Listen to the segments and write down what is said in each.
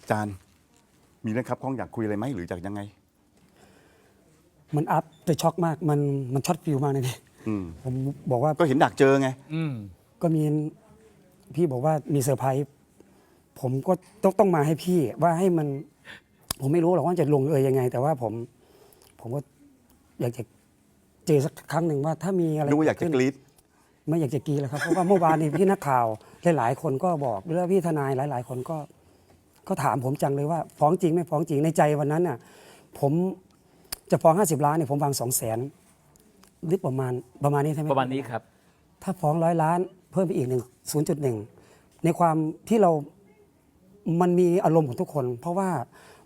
อาจารย์มีเรื่องครับข้องอยากคุยอะไรไหมหรือจากยังไง มันอัพจะช็อกมากมันมันช็อตฟิวมากเลยพี่อืมผมบอกว่าก็เห็นดักเจอไง อืม ก็มีพี่บอกว่ามีเซอร์ไพรส์ผมก็ต้องต้องมาให้พี่ว่าให้มัน ผมไม่รู้หรอกว่าจะลงเอยยังไง แต่ว่าผม ผมก็อยากจะเจอสักครั้งหนึ่งว่าถ้ามีอะไรนึกว่าอยากจะขึ้นกรี๊ด ไม่อยากจะกรีดแล้วครับเพราะว่าเมื่อวานนี้พี่นักข่าวหลายๆ คนก็บอกแล้วพี่ทนายหลาย ๆ คนก็ก็ถามผมจังเลยว่าฟ้องจริงไม่ฟ้องจริงในใจวันนั้นน่ะผมจะฟ้อง 50 ล้านเนี่ยผมวางสองแสนหรือประมาณประมาณนี้ใช่ไหมประมาณนี้ครับถ้าฟ้องร้อยล้านเพิ่มไปอีกหนึ่งศูนย์จุดหนึ่งในความที่เรามันมีอารมณ์ของทุกคน เพราะว่า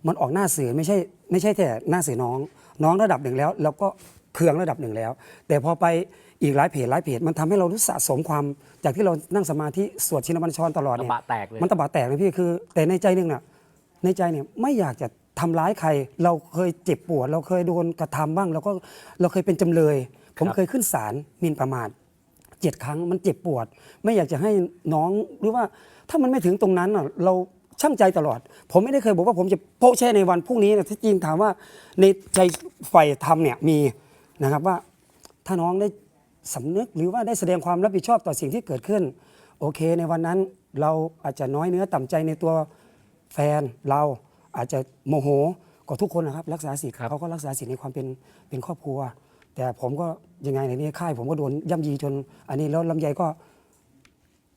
มันออกหน้าสื่อไม่ใช่ไม่ใช่แต่หน้าสื่อน้อง น้องระดับหนึ่งแล้ว แล้วก็ เคืองระดับหนึ่งแล้ว แต่พอไปอีกหลายเพจหลายเพจมันทำให้เรารู้สะสมความ จากที่เรานั่งสมาธิสวดชินบัญชรตลอดเนี่ยตะบะแตกเลยมันตะบะแตกเลยพี่คือ แต่ในใจหนึ่งน่ะในใจเนี่ยไม่อยากจะทำร้ายใคร เราเคยเจ็บปวด เราเคยโดนกระทำบ้างเราก็เราเคยเป็นจำเลย ผมเคยขึ้นศาลหมินประมาทเจ็ดครั้งมันเจ็บปวด ไม่อยากจะให้น้องหรือว่าถ้ามันไม่ถึงตรงนั้นอะเราช่างใจตลอด ผมไม่ได้เคยบอกว่าผมจะโป๊ะแช่ในวันพรุ่งนี้นะที่จริงถามว่าในใจใฝ่ทำเนี่ยมี นะครับว่าถ้าน้องได้สำนึกหรือว่าได้แสดงความรับผิดชอบต่อสิ่งที่เกิดขึ้น โอเค ในวันนั้นเราอาจจะน้อยเนื้อต่ำใจในตัวแฟนเราอาจจะโมโหก็ทุกคนนะครับรักษาสิทธิ์ครับเขาก็รักษาสิทธิ์ในความเป็นเป็นครอบครัว แต่ผมก็ยังไงในนี้ค่ายผมก็โดนย่ำยีจน อันนี้แล้วลำไยก็โ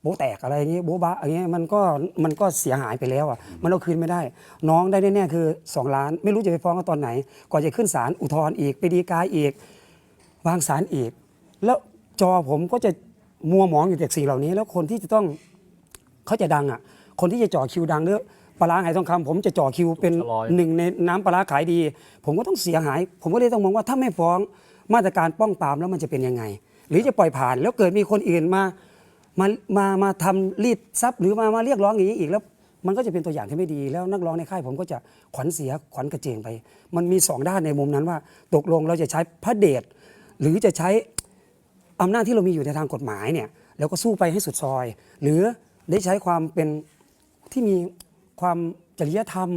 บ๊ะแตกอะไรอย่างนี้โบ๊ะบะอย่างเงี้ยมันก็มันก็เสียหายไปแล้วอะมันเอาคืนไม่ได้ น้องได้แน่ๆคือ 2 ล้าน ไม่รู้จะไปฟ้องกันตอนไหน ก่อนจะขึ้นศาลอุทธรณ์อีกไปดีกาอีก วางศาลอีก แล้วจอผมก็จะมัวหมองอยู่จากสิ่งเหล่านี้ แล้วคนที่จะต้องเขาจะดังอะ คนที่จะจ่อคิวดังหรือปลาร้าไหทองคำผมจะจ่อคิวเป็นจะลอยหนึ่งในน้ำปลาร้าขายดี ผมก็ต้องเสียหาย ผมก็เลยต้องมองว่าถ้าไม่ฟ้องมาตรการป้องปรามแล้วมันจะเป็นยังไง หรือจะปล่อยผ่านแล้วเกิดมีคนอื่นมา มามามาทำรีดทรัพย์หรือมามาเรียกร้องอย่างนี้อีกแล้ว มันก็จะเป็นตัวอย่างที่ไม่ดีแล้วนักร้องในค่ายผมก็จะขวัญเสียขวัญกระเจิงไป มันมีสองด้านในมุมนั้นว่า ตกลงเราจะใช้พระเดชหรือจะใช้อำนาจที่เรามีอยู่ในทางกฎหมายเนี่ยแล้วก็สู้ไปให้สุดซอย หรือได้ใช้ความเป็นที่มีความจริยธรรม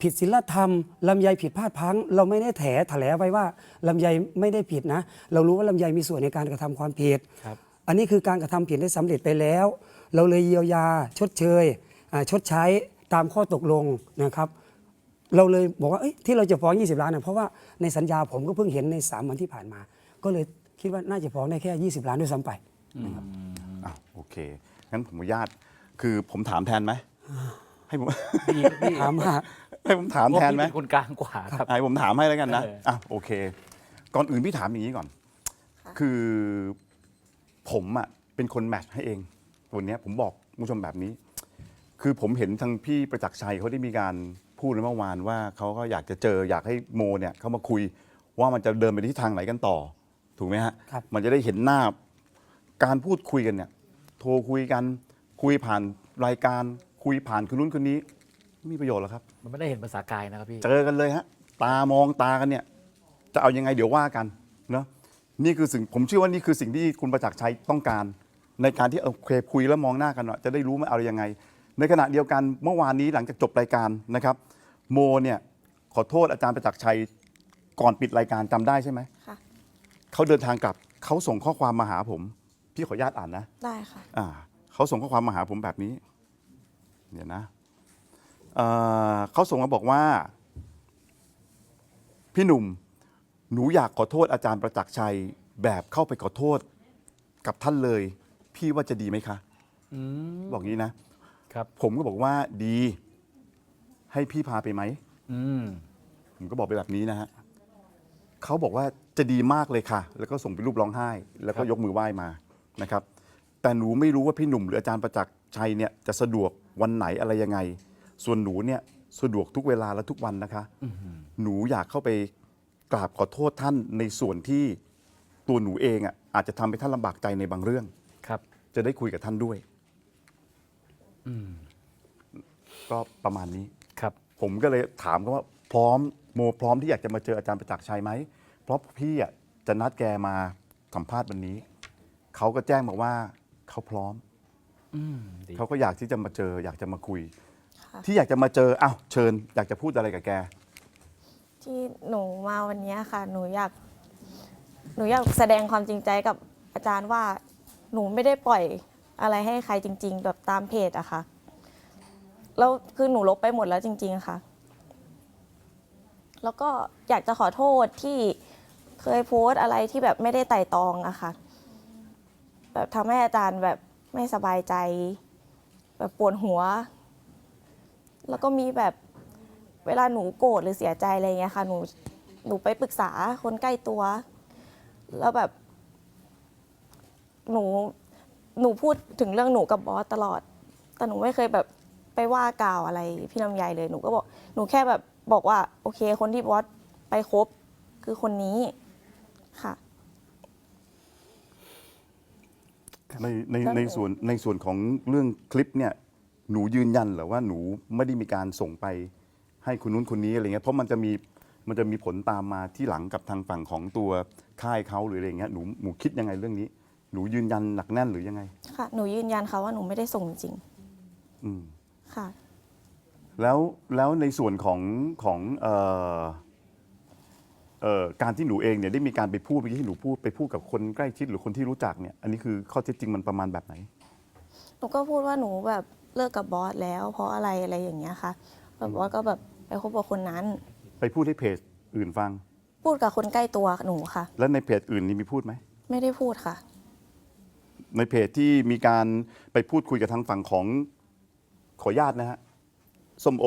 ผิดศีลธรรมลำไยผิดพลาดพังเราไม่ได้แถแถลไว้ว่าลำไยไม่ได้ผิดนะ เรารู้ว่าลำไยมีส่วนในการกระทำความผิดครับ อันนี้คือการกระทำผิดได้สำเร็จไปแล้ว เราเลยเยียวยาชดเชยอ่าชดใช้ตามข้อตกลงนะครับเราเลยบอกว่าเอ้ยที่เราจะฟ้อง 20 ล้านเนี่ยเพราะว่าในสัญญาผมก็เพิ่งเห็นใน 3 วันที่ผ่านมา ก็เลยคิดว่าน่าจะฟ้องได้แค่ 20 ล้านด้วยซ้ำไปอะโอเค งั้นผมอนุญาตคือผมถามแทนไหมให้ผมดีพี่ถามว่าให้ผมถามแทนไหมว่าพี่เป็นคนกลางกว่าครับให้ผมถามให้แล้วกันนะเอออ่อะโอเค ก่อนอื่นพี่ถามอย่างนี้ก่อน คือ ผมอะเป็นคนแมทช์ให้เอง วันเนี้ยผมบอกคุณผู้ชมแบบนี้ คือผมเห็นทางพี่ประจักษ์ชัยเขาได้มีการพูดเมื่อวานว่าเขาก็อยากจะเจออยากให้โมเนี่ยเขามาคุยว่ามันจะเดินไปที่ทางไหนกันต่อ ถูกไหมฮะ ครับ มันจะได้เห็นหน้าการพูดคุยกันเนี่ย โทรคุยกันคุยผ่านรายการคุยผ่านคนนู้นคนนี้ไม่มีประโยชน์หรอกครับ มันไม่ได้เห็นภาษากายนะครับพี่ เจอกันเลยฮะ ตามองตากันเนี่ย จะเอายังไงเดี๋ยวว่ากันเนาะนี่คือสิ่งผมเชื่อว่านี่คือสิ่งที่คุณประจักษ์ชัยต้องการ ในการที่เออโอเคคุยแล้วมองหน้ากันว่าจะได้รู้ว่าเอายังไง ในขณะเดียวกันเมื่อวานนี้หลังจากจบรายการนะครับ โมเนี่ยขอโทษอาจารย์ประจักษ์ชัยก่อนปิดรายการจำได้ใช่ไหมค่ะ เขาเดินทางกลับเขาส่งข้อความมาหาผม พี่ขออนุญาตอ่านนะ ได้ค่ะ อ่าเขาส่งข้อความมาหาผมแบบนี้ เดี๋ยวนะเอ่อเขาส่งมาบอกว่า พี่หนุ่ม หนูอยากขอโทษอาจารย์ประจักษ์ชัยแบบเข้าไปขอโทษกับท่านเลย พี่ว่าจะดีไหมคะอืมบอกงี้นะครับ ผมก็บอกว่าดี ให้พี่พาไปไหมอืมผมก็บอกไปแบบนี้นะฮะเขาบอกว่าจะดีมากเลยค่ะ แล้วก็ส่งเป็นรูปร้องไห้ แล้วก็ครับยกมือไหว้มานะครับ แต่หนูไม่รู้ว่าพี่หนุ่มหรืออาจารย์ประจักษ์ชัยเนี่ยจะสะดวกวันไหนอะไรยังไง ส่วนหนูเนี่ยสะดวกทุกเวลาและทุกวันนะคะหนูอยากเข้าไป กราบขอโทษท่านในส่วนที่ตัวหนูเองอะอาจจะทำให้ท่านลำบากใจในบางเรื่อง ครับจะได้คุยกับท่านด้วยอืมก็ประมาณนี้ ครับ ผมก็เลยถามเขาว่าพร้อมโมพร้อมที่อยากจะมาเจออาจารย์ประจักษ์ชัยไหม เพราะพี่อะจะนัดแกมาสัมภาษณ์วันนี้ เขาก็แจ้งมาว่าเขาพร้อม อืมดีเขาก็อยากที่จะมาเจอ อยากจะมาคุยค่ะที่อยากจะมาเจออ้าวเชิญ อยากจะพูดอะไรกับแก ที่หนูมาวันนี้ค่ะ หนูอยากหนูอยากแสดงความจริงใจกับอาจารย์ว่าหนูไม่ได้ปล่อยอะไรให้ใครจริง ๆ แบบตามเพจอะค่ะแล้วคือหนูลบไปหมดแล้วจริง ๆค่ะ แล้วก็อยากจะขอโทษที่เคยโพสต์อะไรที่แบบไม่ได้ไต่ตองอะค่ะ แบบทำให้อาจารย์แบบไม่สบายใจ แบบปวดหัว แล้วก็มีแบบ เวลาหนูโกรธหรือเสียใจอะไรเงี้ยค่ะ หนูหนูไปปรึกษาคนใกล้ตัว แล้วแบบ หนูหนูพูดถึงเรื่องหนูกับบอสตลอด แต่หนูไม่เคยแบบไปว่ากล่าวอะไรพี่ลำไยเลย หนูก็บอกหนูแค่แบบบอกว่า โอเค คนที่บอสไปคบคือคนนี้ค่ะ ในในแล้วในส่วนในส่วนของเรื่องคลิปเนี่ย หนูยืนยันเหรอว่าหนูไม่ได้มีการส่งไป ให้คนนู้นคนนี้อะไรเงี้ยเพราะมันจะมีมันจะมีผลตามมาที่หลังกับทางฝั่งของตัวค่ายเขาหรืออะไรเงี้ยหนูหนูคิดยังไงเรื่องนี้ หนูยืนยันหนักแน่นหรือยังไง ค่ะ หนูยืนยันค่ะว่าหนูไม่ได้ส่งจริงอืมค่ะ แล้วแล้วในส่วนของของเอ่อเอ่อการที่หนูเองเนี่ยได้มีการไปพูดเมื่อกี้ที่หนูพูดไปพูดกับคนใกล้ชิดหรือคนที่รู้จักเนี่ยอันนี้คือข้อเท็จจริงมันประมาณแบบไหน หนูก็พูดว่าหนูแบบเลิกกับบอสแล้ว เพราะอะไรอะไรอย่างเงี้ยค่ะแบบบอสก็แบบ ไปคบกับคนนั้น ไปพูดให้เพจอื่นฟัง พูดกับคนใกล้ตัวหนูค่ะ แล้วในเพจอื่นนี่มีพูดไหม ไม่ได้พูดค่ะ ในเพจที่มีการไปพูดคุยกับทางฝั่งของขออนุญาตนะฮะส้มโอ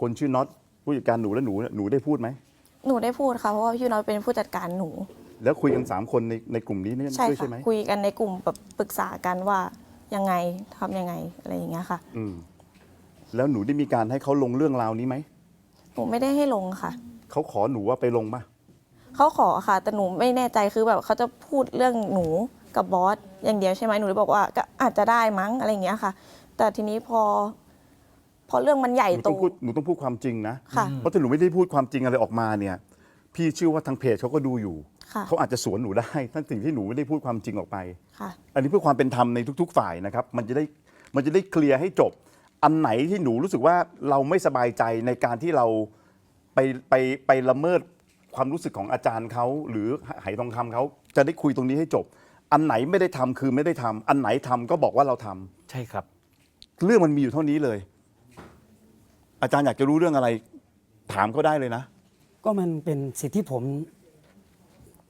คนชื่อน็อตผู้จัดการหนูและหนูเนี่ยหนูได้พูดไหม หนูได้พูดค่ะ เพราะว่าพี่น้อยเป็นผู้จัดการหนู แล้วคุยกันสามคนในในกลุ่มนี้เนี่ยใช่ด้วยค่ะ ใช่ไหมคุยกันในกลุ่มแบบปรึกษากันว่ายังไงทำยังไงอะไรอย่างเงี้ยค่ะ อืม แล้วหนูได้มีการให้เขาลงเรื่องราวนี้ไหมหนูไม่ได้ให้ลงค่ะ เขาขอหนูว่าไปลงปะเขาขอค่ะ แต่หนูไม่แน่ใจคือแบบเขาจะพูดเรื่องหนูกับบอสอย่างเดียวใช่ไหมหนูเลยบอกว่าก็อาจจะได้มั้งอะไรอย่างเงี้ยค่ะ แต่ทีนี้พอ พอเรื่องมันใหญ่หนูโต ต้องพูดหนูต้องพูดความจริงนะค่ะ เพราะถ้าหนูไม่ได้พูดความจริงอะไรออกมาเนี่ย พี่เชื่อว่าทางเพจเขาก็ดูอยู่ค่ะเขาอาจจะสวนหนูได้ถ้าสิ่งที่หนูไม่ได้พูดความจริงออกไป ค่ะ อันนี้เพื่อความเป็นธรรมในทุก ๆ ฝ่ายนะครับ มันจะได้มันจะได้เคลียร์ให้จบ อันไหนที่หนูรู้สึกว่าเราไม่สบายใจในการที่เราไปไปไปละเมิดความรู้สึกของอาจารย์เขาหรือไหทองคำเขาจะได้คุยตรงนี้ให้จบ อันไหนไม่ได้ทำคือไม่ได้ทำอันไหนทำก็บอกว่าเราทำใช่ครับ เรื่องมันมีอยู่เท่านี้เลย อาจารย์อยากจะรู้เรื่องอะไร ถามเขาได้เลยนะ ก็มันเป็นสิทธิที่ผม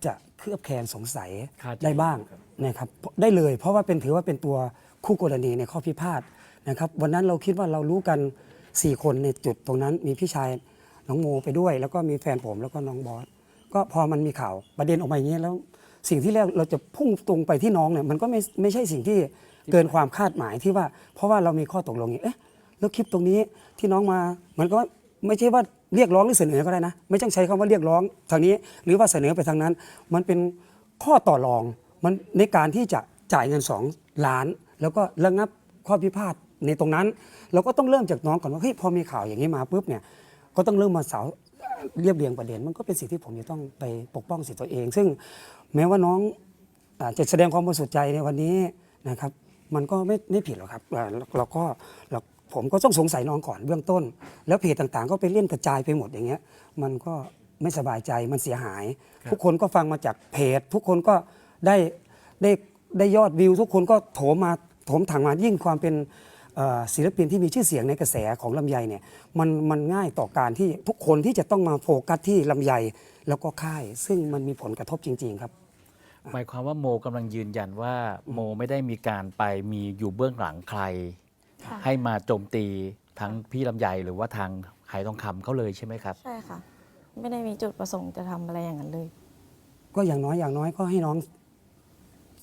จะเคลือบแคลงสงสัยคาใจได้บ้างนะครับได้เลย เพราะว่าเป็นถือว่าเป็นตัวคู่กรณีในข้อพิพาท นะครับวันนั้นเราคิดว่าเรารู้กัน 4 คนในจุดตรงนั้นมีพี่ชายน้องโมไปด้วย แล้วก็มีแฟนผมแล้วก็น้องบอสก็พอมันมีข่าวประเด็นออกมาอย่างนี้แล้วสิ่งที่แรกเราจะพุ่งตรงไปที่น้องเนี่ยมันก็ไม่ไม่ใช่สิ่งที่เกินความคาดหมายที่ว่า เพราะว่าเรามีข้อตกลงอย่างนี้เอ๊ะแล้วคลิปตรงนี้ที่น้องมามือนก็ไม่ใช่ว่าเรียกร้องหรือเสนอก็ได้นะ ไม่ต้องใช้คำว่าเรียกร้องทางนี้ หรือว่าเสนอไปทางนั้น มันเป็นข้อต่อรองมันในการที่จะจ่ายเงินสองล้าน แล้วก็ระงับข้อพิพาท ในตรงนั้น เราก็ต้องเริ่มจากน้องก่อนว่าเฮ้ยพอมีข่าวอย่างนี้มาปุ๊บเนี่ยก็ต้องเริ่มมาสาวเรียบเรียงประเด็น มันก็เป็นสิ่งที่ผมจะต้องไปปกป้องสิทธิตัวเอง ซึ่งแม้ว่าน้องอาจจะแสดงความบริสุทธิ์ใจในวันนี้นะครับ มันก็ไม่ไม่ผิดหรอกครับเอ่อเราเราก็เราผมก็ต้องสงสัยน้องก่อนเบื้องต้น แล้วเพจต่างๆ ก็ไปเล่นกระจายไปหมดอย่างเงี้ย มันก็ไม่สบายใจมันเสียหาย ทุกคนก็ฟังมาจากเพจ ทุกคนก็ได้ได้ได้ยอดวิว ทุกคนก็โถมมาโถมถังมายิ่งความเป็นเอ่อ ศิลปินที่มีชื่อเสียงในกระแสของลำไยเนี่ยมันมันง่ายต่อการที่ทุกคนที่จะต้องมาโฟกัสที่ลำไยแล้วก็ค่าย ซึ่งมันมีผลกระทบจริง ๆ ครับ หมายความว่าโมกำลังยืนยันว่าโมไม่ได้มีการไปมีอยู่เบื้องหลังใคร ค่ะ ให้มาโจมตีทั้งพี่ลำไยหรือว่าทางไหทองคำเขาเลยใช่ไหมครับ ใช่ค่ะ ไม่ได้มีจุดประสงค์จะทำอะไรอย่างนั้นเลย ก็อย่างน้อยอย่างน้อยก็ให้น้อง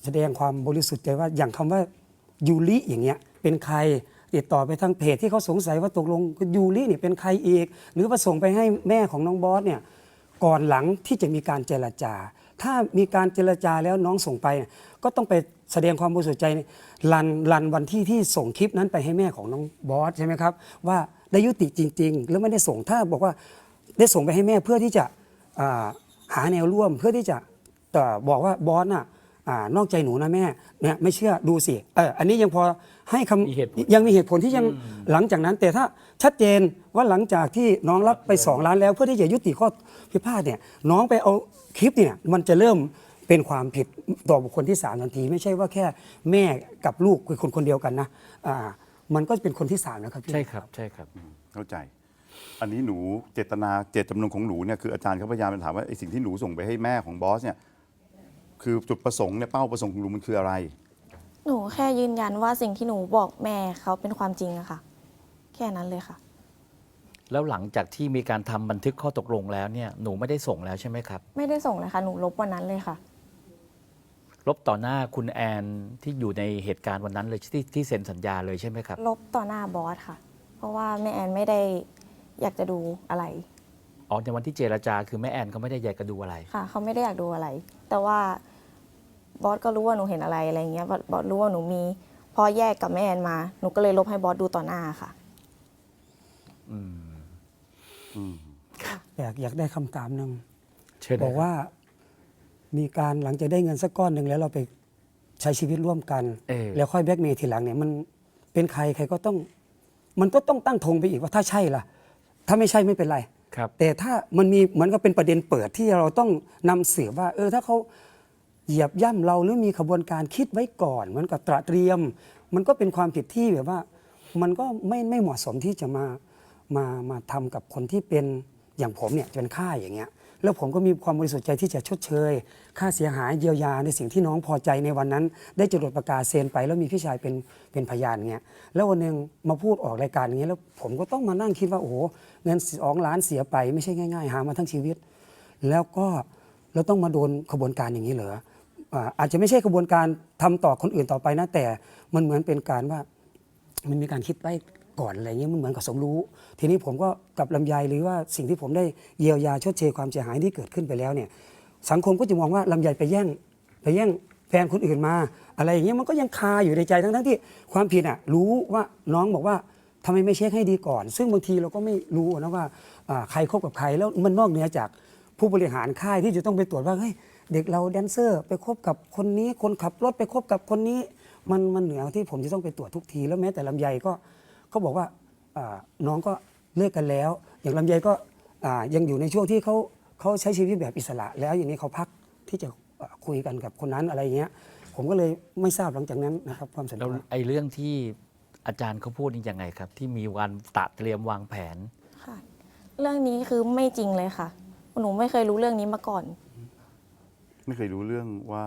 แสดงความบริสุทธิ์ใจว่าอย่างคำว่ายูริอย่างเงี้ย เป็นใครติดต่อไปทางเพจที่เขาสงสัยว่าตกลงยูรินี่ยเป็นใครอีก หรือว่าส่งไปให้แม่ของน้องบอสเนี่ยก่อนหลังที่จะมีการเจรจา ถ้ามีการเจรจาแล้วน้องส่งไป ก็ต้องไปแสดงความบริสุทธิ์ใจรันรันวันที่ที่ส่งคลิปนั้นไปให้แม่ของน้องบอสใช่ไหมครับ ว่าได้ยุติจริง ๆ แล้วไม่ได้ส่งถ้าบอกว่าได้ส่งไปให้แม่เพื่อที่จะาหาแนวร่วม เพื่อที่จะแต่บอกว่าบอสน่ะนอกใจหนูนะแม่เนี่ยไม่เชื่อดูสิเอออันนี้ยังพอ ให้คำมีเหตุผลยังมีเหตุผลที่ยังหลังจากนั้น แต่ถ้าชัดเจนว่าหลังจากที่น้องรับไปสองล้านแล้วเพื่อที่จะยุติข้อพิพาทเนี่ยน้องไปเอาคลิปเนี่ยมันจะเริ่มเป็นความผิดต่อบุคคลที่สามทันที ไม่ใช่ว่าแค่แม่กับลูกคือคนคนเดียวกันนะอ่ามันก็เป็นคนที่สามนะครับพี่ใช่ครับ ใช่ครับ เข้าใจ อันนี้หนูเจตนาเจตจำนงของหนูเนี่ยคืออาจารย์เขาพยายามจะถามว่าไอ้สิ่งที่หนูส่งไปให้แม่ของบอสเนี่ยคือจุดประสงค์เนี่ยเป้าประสงค์ของหนูมันคืออะไร หนูแค่ยืนยันว่าสิ่งที่หนูบอกแม่เขาเป็นความจริงอะค่ะ แค่นั้นเลยค่ะ แล้วหลังจากที่มีการทำบันทึกข้อตกลงแล้วเนี่ยหนูไม่ได้ส่งแล้วใช่ไหมครับ ไม่ได้ส่งเลยค่ะ หนูลบวันนั้นเลยค่ะ ลบต่อหน้าคุณแอนที่อยู่ในเหตุการณ์วันนั้นเลยที่ที่เซ็นสัญญาเลยใช่ไหมครับลบต่อหน้าบอสค่ะ เพราะว่าแม่แอนไม่ได้อยากจะดูอะไร อ๋อในวันที่เจรจาคือแม่แอนเขาไม่ได้อยากจะดูอะไร ค่ะเขาไม่ได้อยากดูอะไร แต่ว่า บอสก็รู้ว่าหนูเห็นอะไรอะไรเงี้ยบอสบอสรู้ว่าหนูมีพอแยกกับแม่แอนมาหนูก็เลยลบให้บอสดูต่อหน้าค่ะ อืมอืมอยากอยากได้คำถามหนึ่งเชิญบอกว่ามีการหลังจากได้เงินสักก้อนหนึ่งแล้วเราไปใช้ชีวิตร่วมกัน เออ แล้วค่อยแบล็กเมย์ทีหลังเนี่ยมันเป็นใครใครก็ต้อง มันก็ต้องตั้งธงไปอีกว่าถ้าใช่ล่ะ ถ้าไม่ใช่ไม่เป็นไร ครับ แต่ถ้ามันมีเหมือนกับเป็นประเด็นเปิดที่เราต้องนำสืบว่า เออถ้าเขา เหยียบย่ำเราหรือมีขบวนการคิดไว้ก่อนเหมือนกับตระเตรียม มันก็เป็นความผิดที่แบบว่า มันก็ไม่ไม่เหมาะสมที่จะมามามาทำกับคนที่เป็นอย่างผมเนี่ยจะเป็นค่าอย่างเงี้ยแล้วผมก็มีความบริสุทธิ์ใจที่จะชดเชย ค่าเสียหายเยียวยาในสิ่งที่น้องพอใจในวันนั้น ได้จดประกาศเซ็นไป แล้วมีพี่ชายเป็นเป็นพยานเงี้ยแล้ววันหนึ่งมาพูดออกรายการอย่างเงี้ยแล้วผมก็ต้องมานั่งคิดว่าโอ้โหเงินสองล้านเสียไปไม่ใช่ง่าย ๆ หามาทั้งชีวิต แล้วก็เราต้องมาโดนขบวนการอย่างนี้เหรอ อาจจะไม่ใช่ขบวนการทำต่อคนอื่นต่อไปนะแต่มันเหมือนเป็นการว่ามันมีการคิดไว้ก่อนอะไรเงี้ยมันเหมือนกับสมรู้ ทีนี้ผมก็กับลำไยหรือว่าสิ่งที่ผมได้เยียวยาชดเชยความเสียหายที่เกิดขึ้นไปแล้วเนี่ยสังคมก็จะมองว่าลำไยไปแย่งไปแย่งแฟนคนอื่นมา อะไรอย่างเงี้ยมันก็ยังคาอยู่ในใจทั้งทั้งที่ความผิดอะรู้ว่าน้องบอกว่าทำไมไม่เช็คให้ดีก่อน ซึ่งบางทีเราก็ไม่รู้นะว่าอ่าใครคบกับใครแล้วมันนอกเหนือจากผู้บริหารค่ายที่จะต้องไปตรวจว่าเฮ้ย เด็กเราแดนเซอร์ ไปคบกับคนนี้คนขับรถไปคบกับคนนี้ มันมันเหนือที่ผมจะต้องไปตรวจทุกที แล้วแม้แต่ลำไยก็เขาบอกว่าอ่าน้องก็เลิกกันแล้ว อย่างลำไยก็อ่ายังอยู่ในช่วงที่เขาเขาใช้ชีวิตแบบอิสระ แล้วอย่างนี้เขาพักที่จะอ่าคุยกันกับคนนั้นอะไรอย่างเงี้ย ผมก็เลยไม่ทราบหลังจากนั้นนะครับความสัมแล้วพันธ์ไอ้เรื่องที่อาจารย์เขาพูดนี่ยังไงครับ ที่มีวันตระเตรียมวางแผนค่ะ เรื่องนี้คือไม่จริงเลยค่ะ หนูไม่เคยรู้เรื่องนี้มาก่อน ไม่เคยรู้เรื่องว่า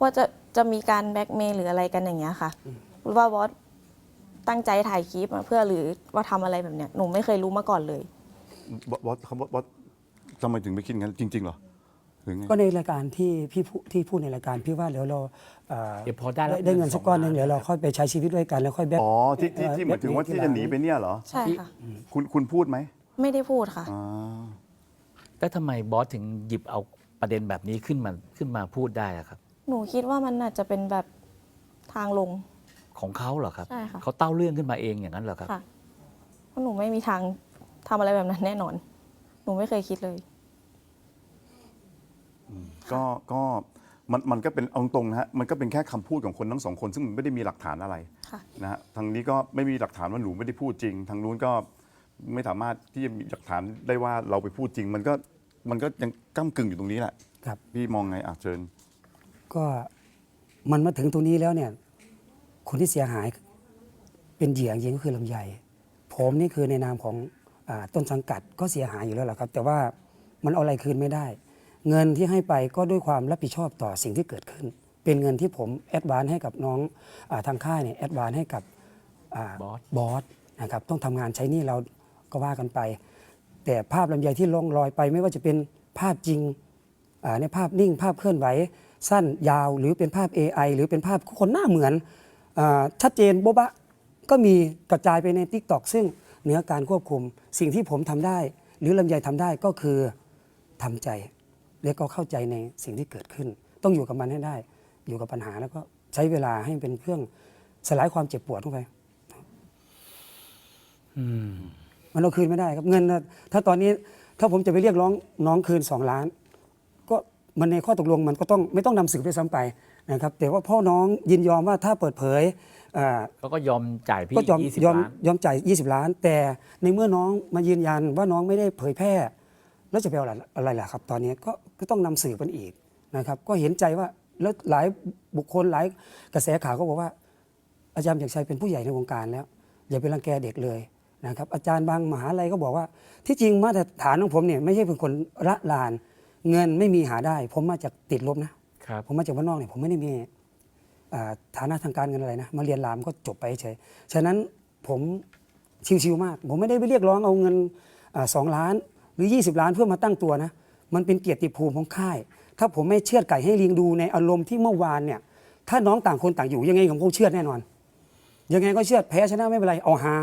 ว่าจะจะมีการแบล็กเมย์หรืออะไรกันอย่างเงี้ยค่ะหรือว่าบอสตั้งใจถ่ายคลิปมาเพื่อหรือว่าทำอะไรแบบเนี้ยหนูไม่เคยรู้มาก่อนเลย บอสบอสเขาบอสบอสทำไมถึงไม่คิดงั้นจริงๆเหรอหรือไงก็ในรายการที่พี่พูที่พูดในรายการพี่ว่าเดี๋ยวเราเอ่อเดี๋ยวพอได้แล้วได้เงินสักก้อนหนึ่งเดี๋ยวเราค่อยไปใช้ชีวิตด้วยกันแล้วค่อยแบก อ๋อที่ที่ที่หมายถึงว่าที่จะหนีไปเนี่ยเหรอ ใช่ค่ะ คุณคุณพูดไหมไม่ได้พูดค่ะ อ่า แล้วทำไมบอสถึงหยิบเอา ประเด็นแบบนี้ขึ้นมาขึ้นมาพูดได้อะครับ หนูคิดว่ามันอาจจะเป็นแบบทางลง ของเขาเหรอครับ ใช่ค่ะ เขาเต้าเรื่องขึ้นมาเองอย่างนั้นเหรอครับ ค่ะเพราะหนูไม่มีทางทำอะไรแบบนั้นแน่นอน หนูไม่เคยคิดเลย ก็ก็มันมันก็เป็นเอาตรงๆนะฮะมันก็เป็นแค่คำพูดของคนทั้งสองคนซึ่งมันไม่ได้มีหลักฐานอะไรค่ะ นะฮะทางนี้ก็ไม่มีหลักฐานว่าหนูไม่ได้พูดจริง ทางนู้นก็ไม่สามารถที่จะมีหลักฐานได้ว่าเราไปพูดจริง มันก็ มันก็ยังก้ากึ่งอยู่ตรงนี้แหละครับ พี่มองไงอะเชิญ ก็มันมาถึงตรงนี้แล้วเนี่ย คนที่เสียหาย เป็นเหยื่อจริงๆก็คือลำไยผมนี่คือในนามของอาต้นสังกัดก็เสียหายอยู่แล้วแหละครับ แต่ว่ามันเอาอะไรคืนไม่ได้ เงินที่ให้ไปก็ด้วยความรับผิดชอบต่อสิ่งที่เกิดขึ้น เป็นเงินที่ผมแอดวานให้กับน้องอาทางค่ายเนี่ยแอดวานให้กับอาบอสบอสนะครับต้องทำงานใช้หนี่เราก็ว่ากันไป แต่ภาพลำไยที่ลงลอยไป ไม่ว่าจะเป็นภาพจริงในภาพนิ่งภาพเคลื่อนไหว สั้นยาวหรือเป็นภาพ AI หรือเป็นภาพคนหน้าเหมือนอชัดเจนโบบะก็มีกระจายไปใน t ิ k t o k ซึ่งเหนือการควบคุม สิ่งที่ผมทำได้ หรือลำไยทำได้ก็คือทำใจ และก็เข้าใจในสิ่งที่เกิดขึ้น ต้องอยู่กับมันให้ได้ อยู่กับปัญหาแล้วก็ใช้เวลาให้เป็นเครื่องสลายความเจ็บปวดลงไปอืม มันเอาคืนไม่ได้ครับเงินน่ะถ้าตอนนี้ถ้าผมจะไปเรียกร้องน้องคืน 2 ล้าน ก็มันในข้อตกลงมันก็ต้องไม่ต้องนำสืบด้วยซ้ำไปนะครับแต่ว่าพ่อน้องยินยอมว่าถ้าเปิดเผยอ่า เขาก็ยอมจ่ายพี่ก็ยอมยี่สิบยอมล้าน ยอมจ่าย 20 ล้าน แต่ในเมื่อน้องมายืนยันว่าน้องไม่ได้เผยแพร่ แล้วจะไปเอาอะไรอะไรล่ะครับ ตอนนี้ก็ก็ต้องนำสืบกันอีกนะครับ ก็เห็นใจว่าแล้วหลายบุคคลหลายกระแสข่าวก็บอกว่า อาจารย์อยากชัยเป็นผู้ใหญ่ในวงการแล้ว อย่าไปรังแกเด็กเลย นะครับอาจารย์บางมหาลัยก็บอกว่า ที่จริงมาตรฐานของผมเนี่ยไม่ใช่เป็นคนละลาน เงินไม่มีหาได้ ผมมาจากติดลบนะครับผมมาจากบ้านนอกเนี่ยผมไม่ได้มีอ่าฐานะทางการเงินอะไรนะมาเรียนรามก็จบไปเฉยฉะนั้นผมชิวๆมาก ผมไม่ได้ไปเรียกร้องเอาเงินอาสองล้านหรือ 20 ล้านเพื่อมาตั้งตัวนะมันเป็นเกียรติภูมิของค่าย ถ้าผมไม่เชือดไก่ให้ลิงดูในอารมณ์ที่เมื่อวานเนี่ยถ้าน้องต่างคนต่างอยู่ยังไงผมคงเชือดแน่นอน ยังไงก็เชือดแพ้ชนะไม่เป็นไรเอาฮา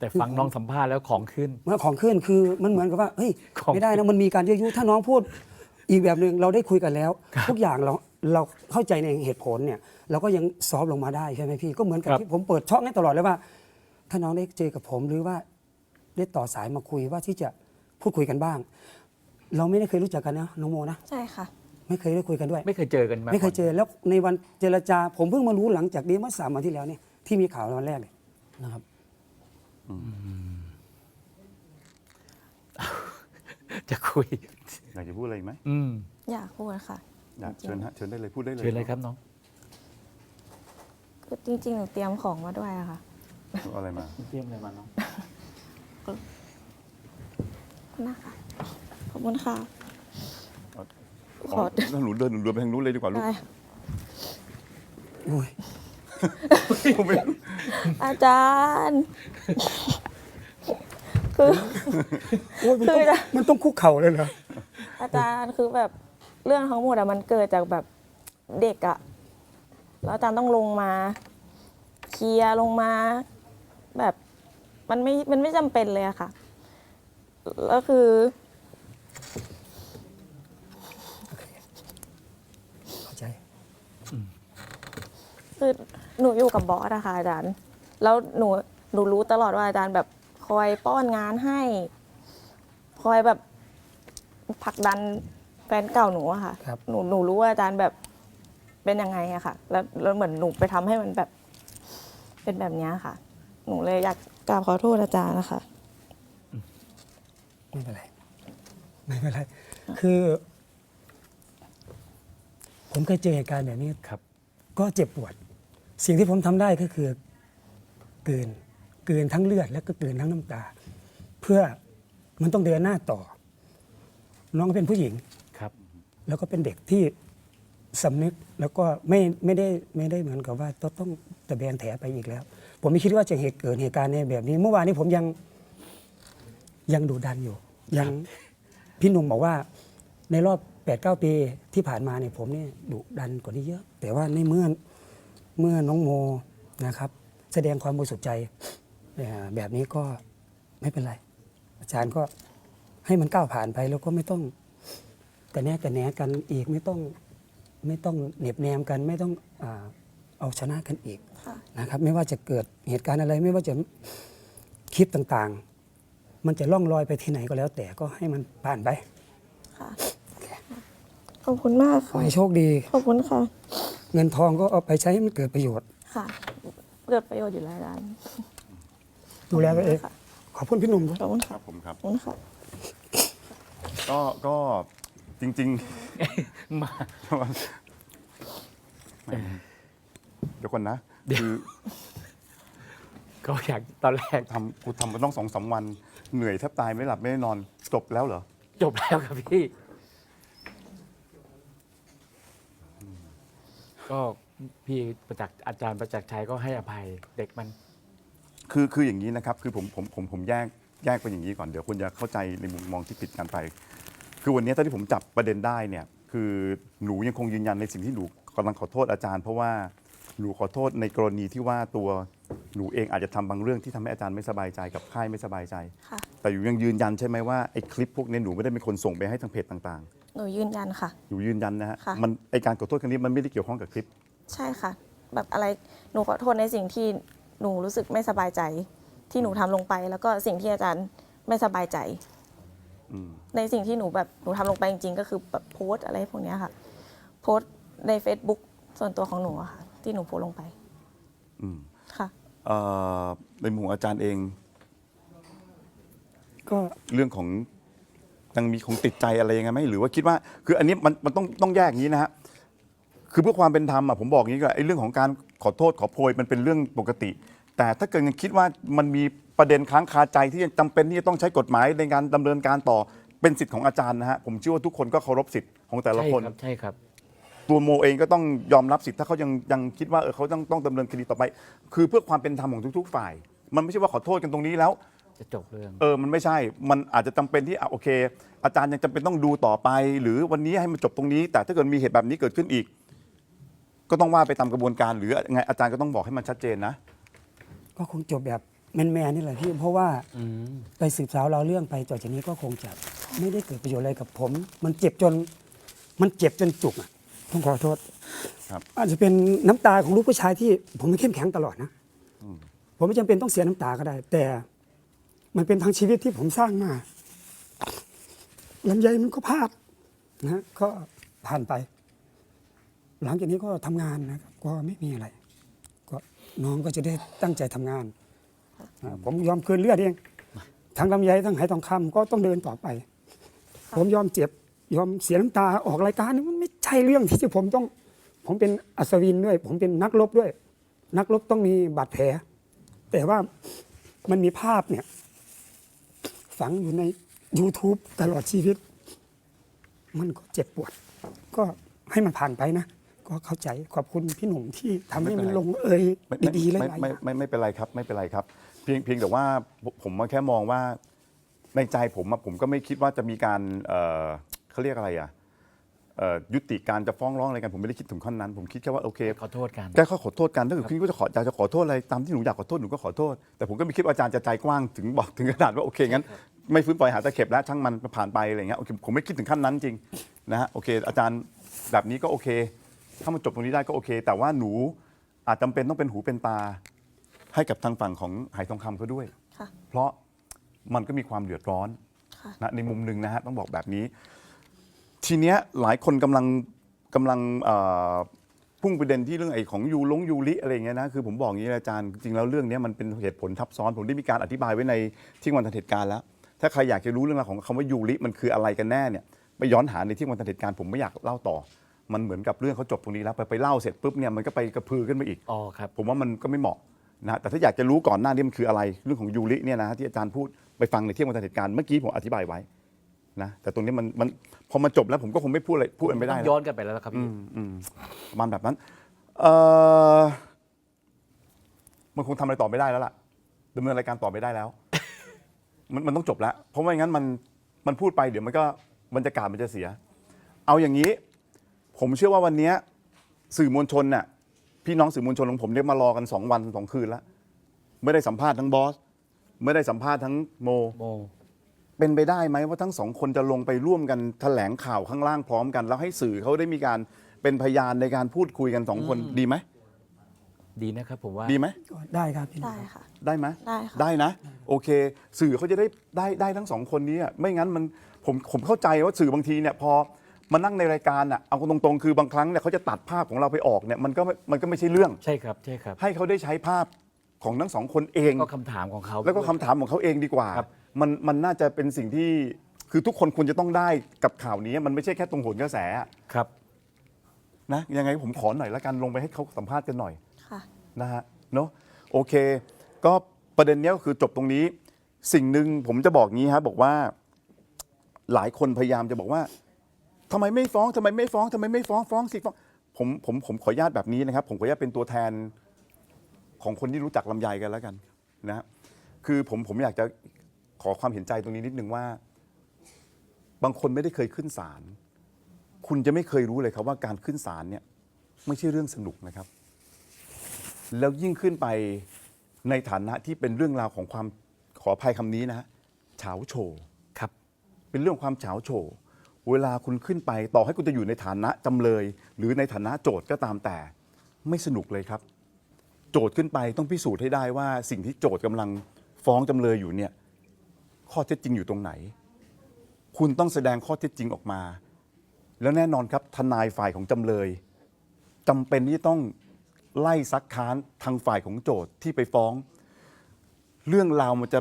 แต่ฟังน้องสัมภาษณ์แล้วของขึ้น เมื่อของขึ้นคือมันเหมือนกับว่าเฮ้ยของไม่ได้นะมันมีการยืดยุถ้าน้องพูดอีกแบบหนึ่งเราได้คุยกันแล้ว ทุกอย่างเราเราเข้าใจในเหตุผลเนี่ย เราก็ยังซอฟต์ลงมาได้ใช่ไหมพี่ก็เหมือนกับครับที่ผมเปิดช่องให้ตลอดเลยว่า ถ้าน้องได้เจอกับผมหรือว่าได้ต่อสายมาคุยว่าที่จะพูดคุยกันบ้าง เราไม่ได้เคยรู้จักกันนะน้องโมนะใช่ค่ะ ไม่เคยได้คุยกันด้วย ไม่เคยเจอกันมาไม่เคยก่อนเจอแล้วในวันเจรจา ผมเพิ่งมารู้หลังจากนี้เมื่อสามวันที่แล้วเนี่ยที่มีข่าววันแรกเลยนะครับ จะคุย อยากจะพูดอะไรอีกไหมอืมอยากพูดค่ะ อยากเชิญฮะเชิญได้เลยพูดได้เลยเชิญเลยครับน้อง คือจริงๆหนูเตรียมของมาด้วยอะค่ะ เอาอะไรมา เตรียมอะไรมาน้องนะคะขอบคุณค่ะเอาขอถ้าหนูเดินหนูเดินไปทางนู้นเลยดีกว่าลูก ได้โอ้ย ผมไม่อาจารย์ คือโอ้ยมันต้องคือจะมันต้องคุกเข่าเลยเหรออาจารย์คือแบบเรื่องทั้งหมดอะมันเกิดจากแบบเด็กอะแล้วอาจารย์ต้องลงมา เคลียร์ลงมา แบบมันไม่มันไม่จำเป็นเลยอะค่ะแล้วคือ เข้าใจ คือหนูอยู่กับบอสอะค่ะอาจารย์ แล้วหนูหนูรู้ตลอดว่าอาจารย์แบบคอยป้อนงานให้ คอยแบบผลักดันแฟนเก่าหนูอะค่ะ ครับ หนูหนูรู้ว่าอาจารย์แบบเป็นยังไงอะค่ะ แล้วแล้วเหมือนหนูไปทำให้มันแบบ เป็นแบบเนี้ยค่ะ หนูเลยอยากกราบขอโทษอาจารย์นะคะ ไม่เป็นไร ไม่เป็นไร คือ ผมเคยเจอเหตุการณ์แบบนี้ครับ ก็เจ็บปวด สิ่งที่ผมทำได้ก็คือเกินเกินทั้งเลือด และก็เกินทั้งน้ำตา เพื่อมันต้องเดินหน้าต่อ น้องเป็นผู้หญิงครับ แล้วก็เป็นเด็กที่สำนึกแล้วก็ไม่ไม่ได้ไม่ได้เหมือนกับว่าต้องต้องตะแบงแถไปอีกแล้ว ผมไม่คิดว่าจะเหตุเกิดเหตุการณ์ในแบบนี้ เมื่อวานนี้ผมยังยังดุดันอยู่ ยังพี่หนุ่มบอกว่าในรอบ8ปดเปีที่ผ่านมาเนี่ยผมเนี่ยดุดันกว่านี้เยอะ แต่ว่าในเมื่อ เมื่อน้องโมนะครับแสดงความบริสุทธิ์ใจเอ่อแบบนี้ก็ไม่เป็นไร อาจารย์ก็ให้มันก้าวผ่านไปแล้วก็ไม่ต้องกระแนะกระแหนกันอีกไม่ต้องไม่ต้องเหน็บแนมกันไม่ต้องอาเอาชนะกันอีกค่ะนะครับ ไม่ว่าจะเกิดเหตุการณ์อะไร ไม่ว่าจะคลิปต่างๆ มันจะล่องลอยไปที่ไหนก็แล้ว แต่ก็ให้มันผ่านไปค่ะขอบคุณมากขอค่ะให้โชคดี ขอบคุณค่ะ เงินทองก็เอาไปใช้ให้มันเกิดประโยชน์ ค่ะ เกิดประโยชน์อยู่แล้วอาจารย์ดูแลตัวเองค่ะขอบคุณพี่หนุ่มด้วยขอบคุณคค่ะรับผมครับ ขอบคุณค่ะ ก็ก็จริงมาๆไม่เดี๋ยวก่อนนะ คือก็อยากตอนแรกทำกูทำมาต้องสองสามวัน เหนื่อยแทบตายไม่หลับไม่ได้นอน จบแล้วเหรอ จบแล้วครับพี่ ก็พี่ประจักษ์อาจารย์ประจักษ์ชัยก็ให้อภัยเด็กมัน คือคืออย่างนี้นะครับ คือผมผมผมผมแยกแยกไปอย่างนี้ก่อนเดี๋ยวคุณจะเข้าใจในมุมมองที่ผิดกันไป คือวันนี้ตอนที่ผมจับประเด็นได้เนี่ย คือหนูยังคงยืนยันในสิ่งที่หนูกำลังขอโทษอาจารย์ เพราะว่าหนูขอโทษในกรณีที่ว่าตัวหนูเองอาจจะทำบางเรื่องที่ทำให้อาจารย์ไม่สบายใจกับค่ายไม่สบายใจ ค่ะ แต่อยู่ยังยืนยันใช่ไหมว่าไอ้คลิปพวกนี้หนูไม่ได้เป็นคนส่งไปให้ทางเพจต่าง หนูยืนยันค่ะๆหนูยืนยันนะฮะค่ะ มันไอการขอโทษครั้งนี้มันไม่ได้เกี่ยวข้องกับคลิป ใช่ค่ะ แบบอะไรหนูขอโทษในสิ่งที่หนูรู้สึกไม่สบายใจ ที่หนูทำลงไป แล้วก็สิ่งที่อาจารย์ไม่สบายใจ อืม ในสิ่งที่หนูแบบหนูทำลงไปจริงๆ ก็คือแบบโพสต์อะไรพวกเนี้ยค่ะ โพสต์ใน Facebook ส่วนตัวของหนูอะค่ะ ที่หนูโพสต์ลงไปอืมเอ่อในมุมของอาจารย์เอง ก็เรื่องของ ยังมีของติดใจอะไรยังไงไหมหรือว่าคิดว่า คืออันนี้มันมันต้องต้องแยกอย่างนี้นะฮะคือเพื่อความเป็นธรรมอะผมบอกอย่างนี้ก็ไอ้เรื่องของการขอโทษขอโพยมันเป็นเรื่องปกติ แต่ถ้าเกิดยังคิดว่ามันมีประเด็นค้างคาใจที่ยังจำเป็นที่จะต้องใช้กฎหมายในการดำเนินการต่อเป็นสิทธิ์ของอาจารย์นะฮะผมเชื่อว่าทุกคนก็เคารพสิทธิ์ของแต่ละใช่คนครับใช่ครับ ตัวโมเองก็ต้องยอมรับสิทธิ์ถ้าเขายังยังคิดว่าเออเขาต้องต้องดำเนินคดีต่อไป คือเพื่อความเป็นธรรมของทุก ๆ ฝ่าย มันไม่ใช่ว่าขอโทษกันตรงนี้แล้ว จะจบเรื่อง เออ มันไม่ใช่ มันอาจจะจำเป็นที่อะโอเค อาจารย์ยังจำเป็นต้องดูต่อไป หรือวันนี้ให้มันจบตรงนี้ แต่ถ้าเกิดมีเหตุแบบนี้เกิดขึ้นอีก ก็ต้องว่าไปตามกระบวนการ หรือไงอาจารย์ก็ต้องบอกให้มันชัดเจนนะ ก็คงจบแบบแมนๆนี่แหละพี่ เพราะว่าอืมไปสืบสาวเราวเรื่องไปต่อจากนี้ก็คงจะไม่ได้เกิดประโยชน์อะไรกับผม มันเจ็บจน มันเจ็บจนจุกอะต้องขอโทษครับ อาจจะเป็นน้ำตาของลูกผู้ชายที่ผมไม่เข้มแข็งตลอดนะผมไม่จำเป็นต้องเสียน้ำตาก็ได้ แต่ มันเป็นทางชีวิตที่ผมสร้างมาลำไยมันก็พลาดนะก็ผ่านไป หลังจากนี้ก็ทำงานนะครับก็ไม่มีอะไร ก็น้องก็จะได้ตั้งใจทำงาน ผมยอมคืนเลือดเองทั้งลำไยทั้งไหทองคำก็ต้องเดินต่อไป ผมยอมเจ็บ ยอมเสียน้ำตาออกรายการนี่มันไม่ใช่เรื่องที่จะผมต้อง ผมเป็นอัศวินด้วย ผมเป็นนักรบด้วย นักรบต้องมีบาดแผล แต่ว่ามันมีภาพเนี่ย ฝังอยู่ใน YouTube ตลอดชีวิต มันก็เจ็บปวด ก็ให้มันผ่านไปนะ ก็เข้าใจขอบคุณพี่หนุ่มที่ทำให้มันลงเอยไม่ไม่ดีๆหไม่ลายๆอไม่ย่างไม่ไม่เป็นไรครับ ไม่เป็นไรครับ เพียงเพียงแต่ว่าผมผมมาแค่มองว่าในใจผมอะผมก็ไม่คิดว่าจะมีการเอ่อเขาเรียกอะไรอะเอ่อยุติการจะฟ้องร้องอะไรกันผมไม่ได้คิดถึงขั้นนั้น ผมคิดแค่ว่าโอเคขอโทษกันแก้ข้อขอโทษกันถ้าเกิดคุณก็จะขออยากจะขอโทษอะไรตามที่หนูอยากขอโทษหนูก็ขอโทษแต่ผมก็ไม่คิดว่าอาจารย์จะใจกว้างถึงบอกถึงขนาดว่าโอเคงั้น ไม่ฟื้นปล่อยหาตะเข็บแล้วช่างมันผ่านไปอะไรเงี้ยโอเคผมไม่คิดถึงขั้นนั้นจริงนะฮะโอเค อาจารย์แบบนี้ก็โอเค ถ้ามันจบตรงนี้ได้ก็โอเค แต่ว่าหนูอาจจำเป็นต้องเป็นหูเป็นตา ให้กับทางฝั่งของหายทองคำเขาด้วยค่ะเพราะมันก็มีความเดือดร้อนค่ะนะในมุมหนึ่งนะฮะต้องบอกแบบนี้ ทีเนี้ยหลายคนกำลังกำลังเอ่อพุ่งประเด็นที่เรื่องไอ้ของยูลงยูริอะไรอย่างเงี้ยนะคือผมบอกอย่างนี้นะอาจารย์จริงๆแล้วเรื่องเนี้ยมันเป็นเหตุผลทับซ้อนผมได้มีการอธิบายไว้ในที่วันทันเหตุการณ์แล้ว ถ้าใครอยากจะรู้เรื่องราวของคำว่ายูริมันคืออะไรกันแน่เนี่ยไปย้อนหาในที่วันทันเหตุการณ์ผมไม่อยากเล่าต่อ มันเหมือนกับเรื่องเขาจบตรงนี้แล้วไปไปเล่าเสร็จปุ๊บเนี่ยมันก็ไปกระพือขึ้นมาอีก อ๋อครับ ผมว่ามันก็ไม่เหมาะนะฮะแต่ถ้าอยากจะรู้ก่อนหน้านี้มันคืออะไรเรื่องของยูริเนี่ยนะฮะที่อาจารย์พูดไปฟังในเที่ยงวันทันเหตุการณ์เมื่อกี้ผมอธิบายไว้นะแต่ตรงนี้มันมันพอมาจบแล้วผมก็คงไม่พูดอะไรพูดอะไรไม่ได้ต้องแล้วย้อนกลันไปแล้วล่ะครับอืพี่มอืมประมาณแบบนั้นเออมันคงทำอะไรต่อไม่ได้แล้วล่ะดำเนินรายการต่อไม่ได้แล้ว มันมันต้องจบแล้ว เพราะไม่งั้นมันมันพูดไปเดี๋ยวมันก็บรรยากาศมันจะเสีย เอาอย่างนี้ ผมเชื่อว่าวันเนี้ยสื่อมวลชนน่ะพี่น้องสื่อมวลชนของผมเนี่ยมารอกันสองวันสองคืนแล้วไม่ได้สัมภาษณ์ทั้งบอสไม่ได้สัมภาษณ์ทั้งโม โมเป็นไปได้ไหมว่าทั้งสองคนจะลงไปร่วมกันแถลงข่าวข้างล่างพร้อมกัน แล้วให้สื่อเขาได้มีการเป็นพยานในการพูดคุยกันสองคนดีไหม ดีนะครับผมว่า ดีไหมก็ได้ครับพี่หนุ่ได้มค่ะ ได้ไหมได้ค่ะ ได้นะ โอเค สื่อเขาจะได้ได้ได้ทั้งสองคนนี้อะไม่งั้นมันผมผมเข้าใจว่าสื่อบางทีเนี่ยพอมานั่งในรายการอะเอาตรงๆคือบางครั้งเนี่ยเขาจะตัดภาพของเราไปออกเนี่ยมันก็ไม่มันก็ไม่ใช่เรื่อง ใช่ครับใช่ครับให้เขาได้ใช้ภาพของทั้งสองคนเอง ก็คำถามของเขา แล้วก็คำถามของเขาเองดีกว่า ครับ มันมันน่าจะเป็นสิ่งที่คือทุกคนควรจะต้องได้กับข่าวนี้ มันไม่ใช่แค่ตรงโหนกระแสอะครับ นะยังไงผมขอหน่อยละกันลงไปให้เขาสัมภาษณ์กันหน่อย ค่ะ นะฮะเนาะโอเค ก็ประเด็นเนี้ยก็คือจบตรงนี้ สิ่งหนึ่งผมจะบอกงี้ฮะบอกว่า หลายคนพยายามจะบอกว่าทำไมไม่ฟ้องทำไมไม่ฟ้องทำไมไม่ฟ้องฟ้องสิฟ้องผมผมผมขออนุญาตแบบนี้นะครับ ผมขออนุญาตเป็นตัวแทนของคนที่รู้จักลำไยกันแล้วกันนะฮะคือผมผมอยากจะขอความเห็นใจตรงนี้นิดนึงว่า บางคนไม่ได้เคยขึ้นศาลคุณจะไม่เคยรู้เลยครับว่าการขึ้นศาลเนี่ย ไม่ใช่เรื่องสนุกนะครับ แล้วยิ่งขึ้นไปในฐานะที่เป็นเรื่องราวของความขออภัยคำนี้นะฮะเฉาโฉว์ครับ เป็นเรื่องความเฉาโฉว์เวลาคุณขึ้นไปต่อให้คุณจะอยู่ในฐานะจำเลย หรือในฐานะโจทย์ก็ตามแต่ ไม่สนุกเลยครับ โจทย์ขึ้นไปต้องพิสูจน์ให้ได้ว่าสิ่งที่โจทย์กำลังฟ้องจำเลยอยู่เนี่ยข้อเท็จจริงอยู่ตรงไหน คุณต้องแสดงข้อเท็จจริงออกมา แล้วแน่นอนครับทนายฝ่ายของจำเลยจำเป็นที่จะต้อง ไล่ซักค้านทางฝ่ายของโจทย์ที่ไปฟ้อง เรื่องราวมันจะ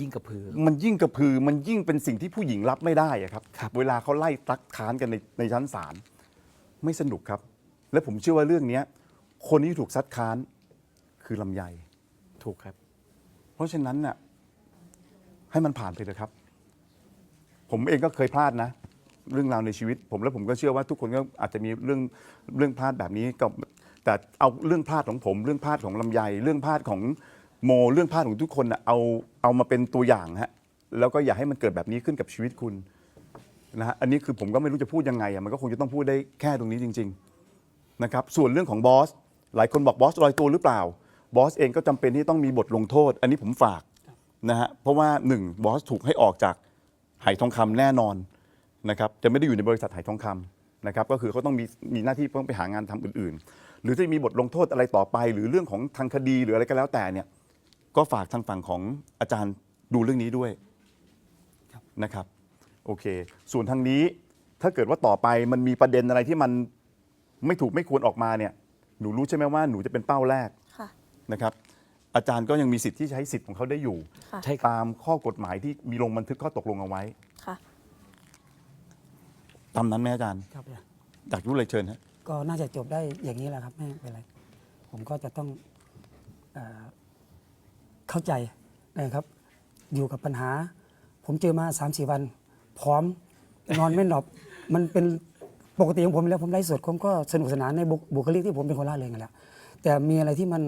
ยิ่งกระพือ มันยิ่งกระพือมันยิ่งเป็นสิ่งที่ผู้หญิงรับไม่ได้อะครับครับ เวลาเขาไล่ซักค้านกันในในชั้นศาลไม่สนุกครับ และผมเชื่อว่าเรื่องเนี้ย คนที่ถูกซัดค้านคือลำไย ถูกครับ เพราะฉะนั้นน่ะให้มันผ่านไปเลยครับ ผมเองก็เคยพลาดนะ เรื่องราวในชีวิต ผมแล้วผมก็เชื่อว่าทุกคนก็อาจจะมีเรื่องเรื่องพลาดแบบนี้ก็ แต่เอาเรื่องพลาดของผม เรื่องพลาดของลำไย เรื่องพลาดของโม เรื่องพลาดของทุกคนนะเอาเอามาเป็นตัวอย่างฮะแล้วก็อย่าให้มันเกิดแบบนี้ขึ้นกับชีวิตคุณนะฮะอันนี้คือผมก็ไม่รู้จะพูดยังไงอะมันก็คงจะต้องพูดได้แค่ตรงนี้จริง ๆนะครับ ส่วนเรื่องของบอสหลายคนบอกบอสลอยตัวหรือเปล่าบอสเองก็จำเป็นที่ต้องมีบทลงโทษ อันนี้ผมฝากนะฮะเพราะว่าหนึ่งบอสถูกให้ออกจากไหทองคำแน่นอนนะครับจะไม่ได้อยู่ในบริษัทไหทองคำนะครับก็คือเขาต้องมีมีหน้าที่ต้องไปหางานทำอื่นๆ หรือจะมีบทลงโทษอะไรต่อไป หรือเรื่องของทางคดีหรืออะไรก็แล้วแต่เนี่ย ก็ฝากทางฝั่งของอาจารย์ดูเรื่องนี้ด้วยนะครับ โอเค ส่วนทางนี้ถ้าเกิดว่าต่อไปมันมีประเด็นอะไรที่มันไม่ถูกไม่ควรออกมาเนี่ย หนูรู้ใช่ไหมว่าหนูจะเป็นเป้าแรกค่ะนะครับ อาจารย์ก็ยังมีสิทธิ์ที่จะใช้สิทธิ์ของเขาได้อยู่ค่ะใช่ครับตามข้อกฎหมายที่มีลงบันทึกข้อตกลงเอาไว้ค่ะตามนั้นไหมอาจารย์ครับอาจารย์อยากรู้เลยเชิญฮะ ก็น่าจะจบได้อย่างนี้แหละครับไม่เป็นไร ผมก็จะต้องเออเข้าใจนะครับ อยู่กับปัญหา ผมเจอมา3าสี่วันพร้อมนอนไม่หลับมันเป็นปกติของผมแล้วผมไลฟ์สดผมก็สนุกสนานในบุบุคลิกที่ผมเป็นคนล่าเริงกันแหล้วแต่มีอะไรที่มัน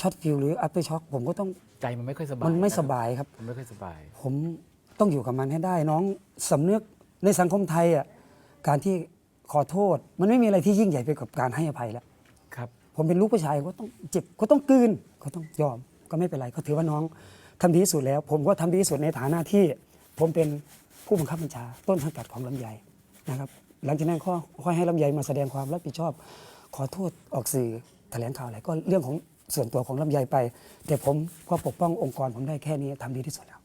ช็อตฟิลหรืออัพเ r อร์ช็อคผมก็ต้องใจมันไม่ค่อยสบายมันไม่ะสบายครับ มันไม่ค่อยสบาย ผมต้องอยู่กับมันให้ได้ น้องสำนึกในสังคมไทยอะการที่ ขอโทษ มันไม่มีอะไรที่ยิ่งใหญ่ไปกับการให้อภัยแล้วครับ ผมเป็นลูกผู้ชายก็ต้องเจ็บก็ต้องกลืนก็ต้องยอมก็ไม่เป็นไรก็ถือว่าน้องทำดีที่สุดแล้ว ผมก็ทำดีที่สุดในฐานะที่ ผมเป็นผู้บังคับบัญชา ต้นสังกัดของลำไยนะครับ หลังจากนั้นก็ค่อยให้ลำไยมาแสดงความรับผิดชอบ ขอโทษออกสื่อแถลงข่าวอะไรก็เรื่องของส่วนตัวของลำไยไป แต่ผมก็ปกป้ององค์กรผมได้แค่นี้ทำดีที่สุดแล้ว